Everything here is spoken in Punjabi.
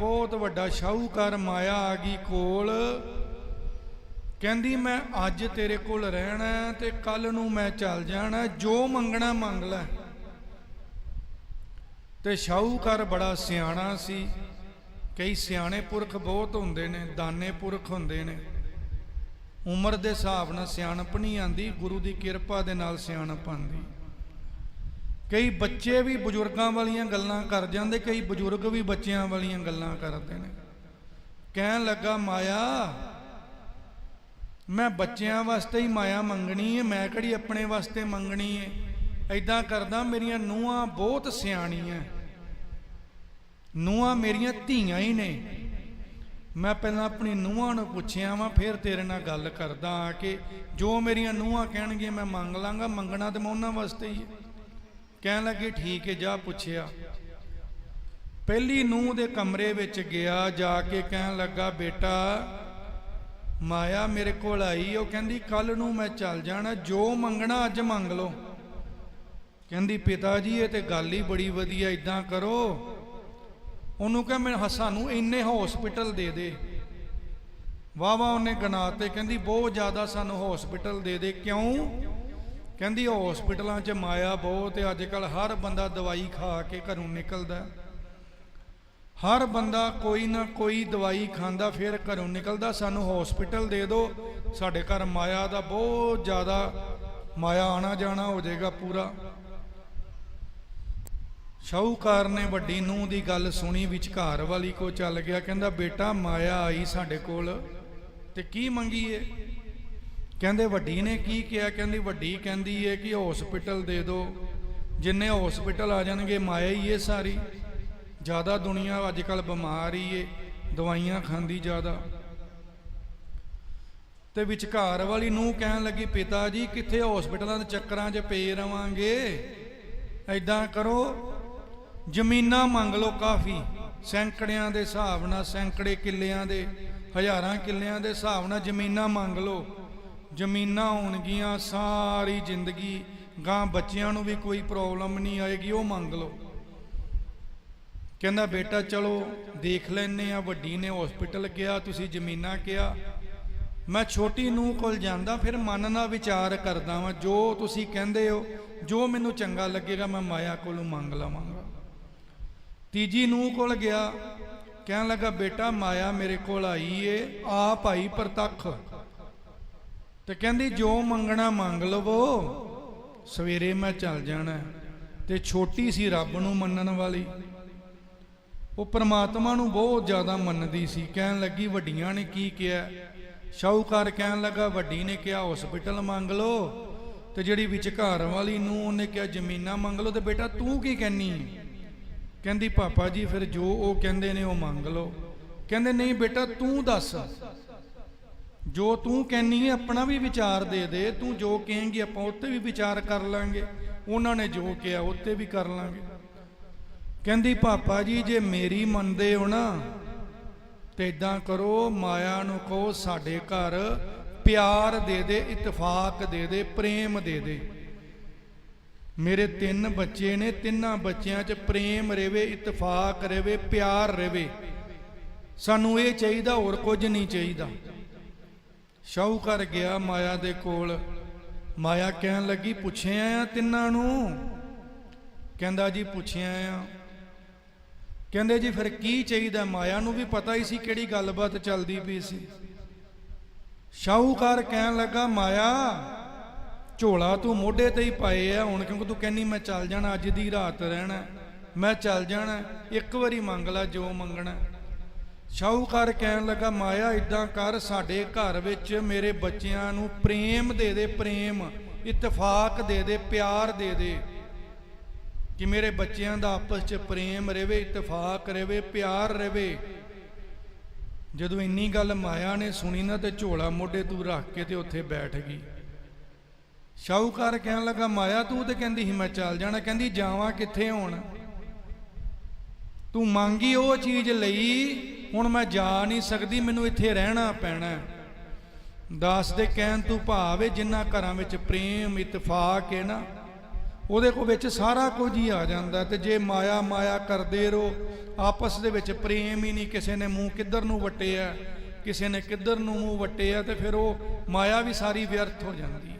ਬਹੁਤ ਵੱਡਾ ਸ਼ਾਹੂਕਾਰ ਮਾਇਆ ਆ ਗਈ ਕੋਲ। ਕਹਿੰਦੀ, ਮੈਂ ਅੱਜ ਤੇਰੇ ਕੋਲ ਰਹਿਣਾ ਹੈ ਤੇ ਕੱਲ ਨੂੰ ਮੈਂ ਚੱਲ ਜਾਣਾ ਜੋ ਮੰਗਣਾ ਮੰਗ ਲੈ। ਤੇ ਸ਼ਾਹੂਕਾਰ ਬੜਾ ਸਿਆਣਾ ਸੀ। ਕਈ ਸਿਆਣੇ ਪੁਰਖ ਬਹੁਤ ਹੁੰਦੇ ਨੇ, ਦਾਨੇ ਪੁਰਖ ਹੁੰਦੇ ਨੇ। ਉਮਰ ਦੇ ਹਿਸਾਬ ਨਾਲ ਸਿਆਣਪ ਨਹੀਂ ਆਂਦੀ ਗੁਰੂ ਦੀ ਕਿਰਪਾ ਦੇ ਨਾਲ ਸਿਆਣਪ ਆਂਦੀ ਕਈ ਬੱਚੇ ਵੀ ਬਜ਼ੁਰਗਾਂ ਵਾਲੀਆਂ ਗੱਲਾਂ ਕਰ ਜਾਂਦੇ, ਕਈ ਬਜ਼ੁਰਗ ਵੀ ਬੱਚਿਆਂ ਵਾਲੀਆਂ ਗੱਲਾਂ ਕਰਦੇ ਨੇ। ਕਹਿਣ ਲੱਗਾ, ਮਾਇਆ, ਮੈਂ ਬੱਚਿਆਂ ਵਾਸਤੇ ਹੀ ਮਾਇਆ ਮੰਗਣੀ ਹੈ ਮੈਂ ਕਿਹੜੀ ਆਪਣੇ ਵਾਸਤੇ ਮੰਗਣੀ ਹੈ ਐਦਾਂ ਕਰਦਾ, ਮੇਰੀਆਂ ਨੂੰਹਾਂ ਬਹੁਤ ਸਿਆਣੀਆਂ ਨੂੰਹਾਂ ਮੇਰੀਆਂ ਧੀਆਂ ਹੀ ਨੇ। ਮੈਂ ਪਹਿਲਾਂ ਆਪਣੀ ਨੂੰਹਾਂ ਨੂੰ ਪੁੱਛਿਆ ਵਾਂ, ਫਿਰ ਤੇਰੇ ਨਾਲ ਗੱਲ ਕਰਦਾ ਆ ਕੇ, ਜੋ ਮੇਰੀਆਂ ਨੂੰਹਾਂ ਕਹਿਣਗੀਆਂ, ਮੈਂ ਮੰਗ ਲਾਂਗਾ, ਮੰਗਣਾ ਤੇ ਮੈਂ ਉਹਨਾਂ ਵਾਸਤੇ ਹੀ ਹੈ ਕਹਿਣ ਲੱਗੇ, ਠੀਕ ਹੈ ਜਾ ਪੁੱਛਿਆ। ਪਹਿਲੀ ਨੂੰਹ ਦੇ ਕਮਰੇ ਵਿੱਚ ਗਿਆ, ਜਾ ਕੇ ਕਹਿਣ ਲੱਗਾ, ਬੇਟਾ, ਮਾਇਆ ਮੇਰੇ ਕੋਲ ਆਈ ਉਹ ਕਹਿੰਦੀ, ਕੱਲ ਨੂੰ ਮੈਂ ਚੱਲ ਜਾਣਾ, ਜੋ ਮੰਗਣਾ ਅੱਜ ਮੰਗ ਲਓ। ਕਹਿੰਦੀ, ਪਿਤਾ ਜੀ, ਇਹ ਤੇ ਗੱਲ ਹੀ ਬੜੀ ਵਧੀਆ ਇਦਾਂ ਕਰੋ। ਉਹਨੂੰ ਕਹ, ਮੈਂ ਸਾਨੂੰ ਇੰਨੇ ਹਸਪੀਟਲ ਦੇ ਦੇ। ਵਾਹ ਵਾਹ ਉਹਨੇ ਗਨਾ ਤੇ ਕਹਿੰਦੀ, ਬਹੁਤ ਜ਼ਿਆਦਾ ਸਾਨੂੰ ਹਸਪੀਟਲ ਦੇ ਦੇ। ਕਿਉਂ? ਕਹਿੰਦੀ ਹਸਪੀਟਲਾਂ 'ਚ ਮਾਇਆ ਬਹੁਤ ਹੈ ਅੱਜ ਕੱਲ ਹਰ ਬੰਦਾ ਦਵਾਈ ਖਾ ਕੇ ਘਰੋਂ ਨਿਕਲਦਾ ਹਰ ਬੰਦਾ ਕੋਈ ਨਾ ਕੋਈ ਦਵਾਈ ਖਾਂਦਾ, ਫਿਰ ਘਰੋਂ ਨਿਕਲਦਾ, ਸਾਨੂੰ ਹਸਪੀਟਲ ਦੇ ਦਿਓ। ਸਾਡੇ ਘਰ ਮਾਇਆ ਦਾ ਬਹੁਤ ਜ਼ਿਆਦਾ ਮਾਇਆ ਆਣਾ ਜਾਣਾ ਹੋ ਜਾਏਗਾ ਪੂਰਾ। ਸ਼ਾਹੂਕਾਰ ਨੇ ਵੱਡੀ ਨੂੰਹ ਦੀ ਗੱਲ ਸੁਣੀ ਵਿਚਕਾਰ ਵਾਲੀ ਕੋ ਚੱਲ ਗਿਆ, ਕਹਿੰਦਾ, ਬੇਟਾ, ਮਾਇਆ ਆਈ ਸਾਡੇ ਕੋਲ, ਤੇ ਕੀ ਮੰਗੀਏ? ਕਹਿੰਦੇ ਵੱਡੀ ਨੇ ਕੀ ਕਿਹਾ? ਕਹਿੰਦੀ ਵੱਡੀ ਕਹਿੰਦੀ ਹੈ ਕਿ ਹਸਪੀਟਲ ਦੇ ਦਿਓ ਜਿੰਨੇ ਹਸਪੀਟਲ ਆ ਜਾਣਗੇ, ਮਾਇਆ ਹੀ ਹੈ ਸਾਰੀ। ਜ਼ਿਆਦਾ ਦੁਨੀਆ ਅੱਜ ਕੱਲ ਬਿਮਾਰ ਹੀ ਏ, ਦਵਾਈਆਂ ਖਾਂਦੀ ਜ਼ਿਆਦਾ। ਤੇ ਵਿਚਕਾਰ ਵਾਲੀ ਨੂੰ ਕਹਿਣ ਲੱਗੀ ਪਿਤਾ ਜੀ ਕਿੱਥੇ ਹਸਪੀਟਲਾਂ ਦੇ ਚੱਕਰਾਂ 'ਚ ਪਏ ਰਵਾਂਗੇ? ਐਦਾਂ ਕਰੋ, ਜ਼ਮੀਨਾਂ ਮੰਗ ਲਓ ਕਾਫੀ। ਸੈਂਕੜਿਆਂ ਦੇ ਹਿਸਾਬ ਨਾਲ, ਸੈਂਕੜੇ ਕਿੱਲਿਆਂ ਦੇ, ਹਜ਼ਾਰਾਂ ਕਿੱਲਿਆਂ ਦੇ ਹਿਸਾਬ ਨਾਲ ਜ਼ਮੀਨਾਂ ਮੰਗ ਲਓ। ਜ਼ਮੀਨਾਂ ਹੋਣਗੀਆਂ, ਸਾਰੀ ਜ਼ਿੰਦਗੀ ਗਾਂ ਬੱਚਿਆਂ ਨੂੰ ਵੀ ਕੋਈ ਪ੍ਰੋਬਲਮ ਨਹੀਂ ਆਏਗੀ, ਉਹ ਮੰਗ ਲਓ। ਕਹਿੰਦਾ, ਬੇਟਾ ਚਲੋ, ਦੇਖ ਲੈਨੇ ਆ ਵੱਡੀ ਨੇ ਹਸਪੀਟਲ ਗਿਆ ਤੁਸੀਂ ਜ਼ਮੀਨਾਂ ਕਿਹਾ। ਮੈਂ ਛੋਟੀ ਨੂੰ ਕੋਲ ਜਾਂਦਾ, ਫਿਰ ਮਨ ਨਾਲ ਵਿਚਾਰ ਕਰਦਾ ਵਾਂ, ਜੋ ਤੁਸੀਂ ਕਹਿੰਦੇ ਹੋ, ਜੋ ਮੈਨੂੰ ਚੰਗਾ ਲੱਗੇਗਾ, ਮੈਂ ਮਾਇਆ ਕੋਲੋਂ ਮੰਗ ਲਵਾਂਗਾ। ਤੀਜੀ ਨੂੰ ਕੋਲ ਗਿਆ, ਕਹਿਣ ਲੱਗਾ, ਬੇਟਾ, ਮਾਇਆ ਮੇਰੇ ਕੋਲ ਆਈ ਏ, ਆਪ ਆਈ ਪ੍ਰਤੱਖ। ਤੇ ਕਹਿੰਦੀ, ਜੋ ਮੰਗਣਾ ਮੰਗ ਲਵੋ, ਸਵੇਰੇ ਮੈਂ ਚੱਲ ਜਾਣਾ ਤੇ ਛੋਟੀ ਸੀ ਰੱਬ ਨੂੰ ਮੰਨਣ ਵਾਲੀ। ਉਹ ਪ੍ਰਮਾਤਮਾ ਨੂੰ ਬਹੁਤ ਜ਼ਿਆਦਾ ਮੰਨਦੀ ਸੀ। ਕਹਿਣ ਲੱਗੀ, ਵੱਡੀਆਂ ਨੇ ਕੀ ਕਿਹਾ? ਸ਼ਾਹੂਕਾਰ ਕਹਿਣ ਲੱਗਾ, ਵੱਡੀ ਨੇ ਕਿਹਾ ਹਸਪੀਟਲ ਮੰਗ ਲਓ ਤੇ ਜਿਹੜੀ ਵਿਚਕਾਰ ਵਾਲੀ ਨੂੰ ਉਹਨੇ ਕਿਹਾ, ਜ਼ਮੀਨਾਂ ਮੰਗ ਲਓ ਤੇ ਬੇਟਾ ਤੂੰ ਕੀ ਕਹਿਨੀ ਕਹਿੰਦੀ, ਪਾਪਾ ਜੀ, ਫਿਰ ਜੋ ਉਹ ਕਹਿੰਦੇ ਨੇ ਉਹ ਮੰਗ ਲਓ। ਕਹਿੰਦੇ, ਨਹੀਂ ਬੇਟਾ, ਤੂੰ ਦੱਸ ਜੋ ਤੂੰ ਕਹਿਨੀ ਹੈ ਆਪਣਾ ਵੀ ਵਿਚਾਰ ਦੇ ਦੇ। ਤੂੰ ਜੋ ਕਹੇਂਗੀ, ਆਪਾਂ ਉੱਤੇ ਵੀ ਵਿਚਾਰ ਕਰ ਲਾਂਗੇ। ਉਹਨਾਂ ਨੇ ਜੋ ਕਿਹਾ, ਉੱਤੇ ਵੀ ਕਰ ਲਾਂਗੇ। ਕਹਿੰਦੀ, ਪਾਪਾ ਜੀ, ਜੇ ਮੇਰੀ ਮੰਨਦੇ ਹੋ ਨਾ, ਤੇ ਇਦਾਂ ਕਰੋ, ਮਾਇਆ ਨੂੰ ਕਹੋ, ਸਾਡੇ ਘਰ ਪਿਆਰ ਦੇ ਦੇ, ਇਤਫਾਕ ਦੇ ਦੇ, ਪ੍ਰੇਮ ਦੇ ਦੇ। ਮੇਰੇ ਤਿੰਨ ਬੱਚੇ ਨੇ, ਤਿੰਨਾਂ ਬੱਚਿਆਂ 'ਚ ਪ੍ਰੇਮ ਰਵੇ, ਇਤਫਾਕ ਰਵੇ, ਪਿਆਰ ਰਵੇ। ਸਾਨੂੰ ਇਹ ਚਾਹੀਦਾ, ਹੋਰ ਕੁਝ ਨਹੀਂ ਚਾਹੀਦਾ। ਸ਼ਾਹੂਕਾਰ ਗਿਆ ਮਾਇਆ ਦੇ ਕੋਲ। ਮਾਇਆ ਕਹਿਣ ਲੱਗੀ, ਪੁੱਛਿਆ ਆ ਤਿੰਨਾਂ ਨੂੰ? ਕਹਿੰਦਾ, ਜੀ, ਪੁੱਛਿਆ ਆ। ਕਹਿੰਦੇ, ਜੀ, ਫਿਰ ਕੀ ਚਾਹੀਦਾ? ਮਾਇਆ ਨੂੰ ਵੀ ਪਤਾ ਹੀ ਸੀ ਕਿਹੜੀ ਗੱਲਬਾਤ ਚੱਲਦੀ ਪਈ ਸੀ। ਸ਼ਾਹੂਕਾਰ ਕਹਿਣ ਲੱਗਾ, ਮਾਇਆ, ਝੋਲਾ ਤੂੰ ਮੋਢੇ ਤੇ ਹੀ ਪਾਏ ਆ ਹੁਣ, ਕਿਉਂਕਿ ਤੂੰ ਕਹਿੰਨੀ ਮੈਂ ਚੱਲ ਜਾਣਾ, ਅੱਜ ਦੀ ਰਾਤ ਰਹਿਣਾ, ਮੈਂ ਚੱਲ ਜਾਣਾ, ਇੱਕ ਵਾਰੀ ਮੰਗ ਲੈ, ਜੋ ਮੰਗਣਾ। ਸ਼ਾਹੂਕਾਰ ਕਹਿਣ ਲੱਗਾ, ਮਾਇਆ ਇਦਾਂ ਕਰ, ਸਾਡੇ ਘਰ ਵਿੱਚ ਮੇਰੇ ਬੱਚਿਆਂ ਨੂੰ ਪ੍ਰੇਮ ਦੇ ਦੇ, ਪ੍ਰੇਮ, ਇਤਫਾਕ ਦੇ ਦੇ, ਪਿਆਰ ਦੇ ਦੇ, ਕਿ ਮੇਰੇ ਬੱਚਿਆਂ ਦਾ ਆਪਸ 'ਚ ਪ੍ਰੇਮ ਰਹੇ ਇਤਫਾਕ ਰਹੇ ਪਿਆਰ ਰਹੇ ਜਦੋਂ ਇੰਨੀ ਗੱਲ ਮਾਇਆ ਨੇ ਸੁਣੀ ਨਾ, ਤੇ ਝੋਲਾ ਮੋਢੇ ਤੂੰ ਰੱਖ ਕੇ ਤੇ ਉੱਥੇ ਬੈਠ ਗਈ। ਸ਼ਾਹੂਕਾਰ ਕਹਿਣ ਲੱਗਾ, ਮਾਇਆ, ਤੂੰ ਤੇ ਕਹਿੰਦੀ ਸੀ, ਮੈਂ ਚੱਲ ਜਾਣਾ। ਕਹਿੰਦੀ, ਜਾਵਾਂ ਕਿੱਥੇ ਹੁਣ? ਤੂੰ ਮੰਗੀ ਉਹ ਚੀਜ਼ ਲਈ ਹੁਣ ਮੈਂ ਜਾ ਨਹੀਂ ਸਕਦੀ, ਮੈਨੂੰ ਇੱਥੇ ਰਹਿਣਾ ਪੈਣਾ ਦਾਸ ਦੇ ਕਹਿਣ ਤੋਂ ਭਾਵ ਹੈ, ਜਿਨ੍ਹਾਂ ਘਰਾਂ ਵਿੱਚ ਪ੍ਰੇਮ, ਇਤਫਾਕ ਹੈ ਨਾ, ਉਹਦੇ ਕੋ ਵਿੱਚ ਸਾਰਾ ਕੁਝ ਹੀ ਆ ਜਾਂਦਾ ਤੇ ਜੇ ਮਾਇਆ ਮਾਇਆ ਕਰਦੇ ਰਹੋ, ਆਪਸ ਦੇ ਵਿੱਚ ਪ੍ਰੇਮ ਹੀ ਨਹੀਂ, ਕਿਸੇ ਨੇ ਮੂੰਹ ਕਿੱਧਰ ਨੂੰ ਵਟਿਆ, ਕਿਸੇ ਨੇ ਕਿੱਧਰ ਨੂੰ ਮੂੰਹ ਵਟਿਆ ਤੇ ਫਿਰ ਉਹ ਮਾਇਆ ਵੀ ਸਾਰੀ ਵਿਅਰਥ ਹੋ ਜਾਂਦੀ